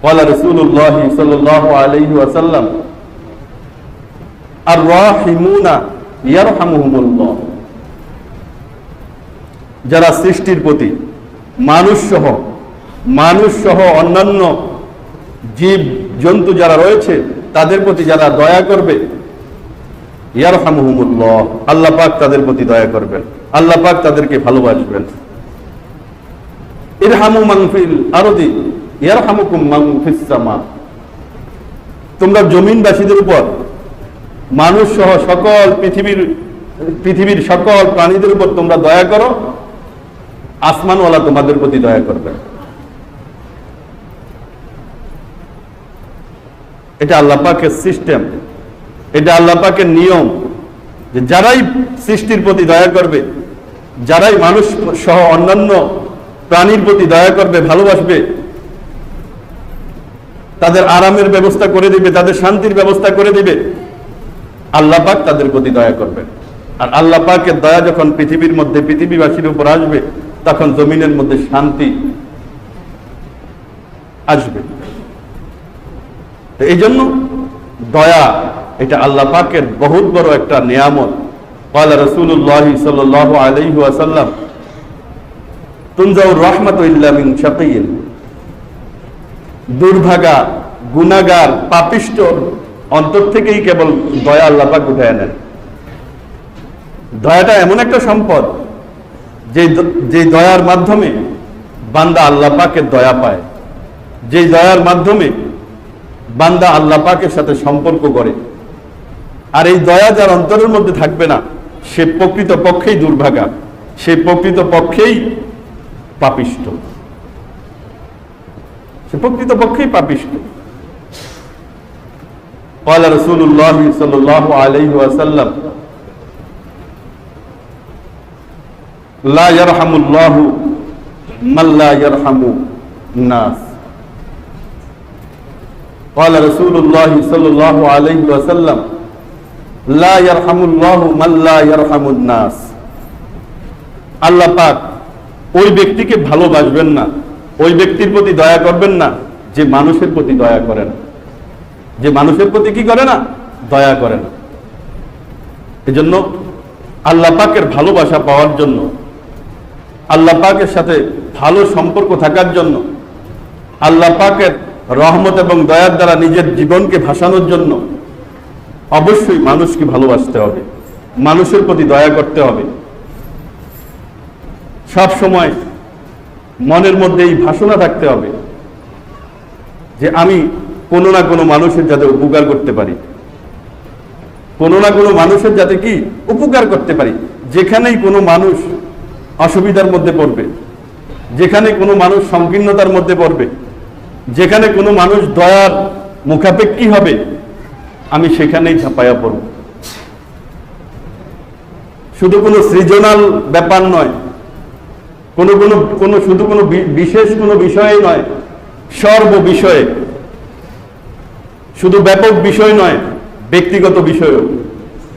قال رسول الله صلى الله عليه وسلم الراحمون يرحمهم الله যারা সৃষ্টির প্রতি মানুষ সহ মানুষ সহ অন্যান্য জীব জন্তু যারা রয়েছে তাদের প্রতি যারা দয়া করবে ইয়ারহামুহুমুল্লাহ আল্লাহ পাক তাদের প্রতি দয়া করবেন আল্লাহ পাক তাদেরকে ভালোবাসবেন ইরহামু মানফিল আরদি তোমরা জমিনবাসীদের উপর, মানুষ সহ সকল পৃথিবীর পৃথিবীর সকল প্রাণীদের উপর তোমরা দয়া করো, আসমানওয়ালা তোমাদের প্রতি দয়া করবে। এটা আল্লাহ পাকের সিস্টেম, এটা আল্লাহ পাকের নিয়ম, যে যারাই সৃষ্টির প্রতি দয়া করবে, যারাই মানুষ সহ অন্যান্য প্রাণীর প্রতি দয়া করবে, ভালোবাসবে তাদের আরামের ব্যবস্থা করে দিবে তাদের শান্তির ব্যবস্থা করে দিবে আল্লাহ পাক তাদের প্রতি দয়া করবে আর আল্লাহ পাকের দয়া যখন পৃথিবীর মধ্যে পৃথিবীবাসীর উপর আসবে তখন জমিনের মধ্যে শান্তি আসবে তো এই জন্য দয়া এটা আল্লাহ পাকের বহুত বড় একটা নিয়ামত قال رسول الله صلى الله عليه وسلم تنزع الرحمة إلا من شقي দুর্ভাগা গুনাগার পাপিষ্ট অন্তর থেকেই কেবল দয়া আল্লাহ পাক উঠায় নেন। দয়াটা এমন একটা সম্পদ যে যে দয়ার মাধ্যমে বান্দা আল্লাহ পাকের দয়া পায়। যে দয়ার মাধ্যমে বান্দা আল্লাহ পাকের সাথে সম্পর্ক করে আর এই দয়া যার অন্তরের মধ্যে থাকবে না, সে প্রকৃত পক্ষেই দুর্ভাগা, সে প্রকৃত পক্ষেই পাপিষ্ট সে প্রকৃত পক্ষেই পাপিষ্ট قال رسول الله صلى الله عليه وسلم لا يرحم الله من لا يرحم الناس قال رسول الله صلى الله عليه وسلم لا يرحم الله من لا يرحم الناس আল্লাহ পাক ওই ব্যক্তিকে ভালোবাসবেন না ওই ব্যক্তির প্রতি দয়া করবেন না, যে মানুষের প্রতি দয়া করে না। যে মানুষের প্রতি কি করে না? দয়া করে না। এজন্য আল্লাহ পাকের ভালোবাসা পাওয়ার জন্য, আল্লাহ পাকের সাথে ভালো সম্পর্ক থাকার জন্য, আল্লাহ পাকের রহমত এবং দয়ার দ্বারা নিজের জীবনকে ভাসানোর জন্য অবশ্যই মানুষকে ভালোবাসতে হবে, মানুষের প্রতি দয়া করতে হবে। সব সময় মনের মধ্যে এই ভাষণা থাকতে হবে যে আমি কোনো না কোনো মানুষের যাতে উপকার করতে পারি। কোনো না কোনো মানুষের যাতে কি উপকার করতে পারি। যেখানেই কোনো মানুষ অসুবিধার মধ্যে পড়বে, যেখানে কোনো মানুষ সংকীর্ণতার মধ্যে পড়বে, যেখানে কোনো মানুষ দয়ার মুখাপেক্ষী হবে, আমি সেখানেই ঝাঁপাইয়া পড়ব। শুধু কোনো সৃজনাল ব্যাপার নয় কোনো কোনো কোনো শুধু কোনো বিশেষ কোনো বিষয়ে নয়, সর্ব বিষয়ে। শুধু ব্যাপক বিষয় নয়, ব্যক্তিগত বিষয়ও।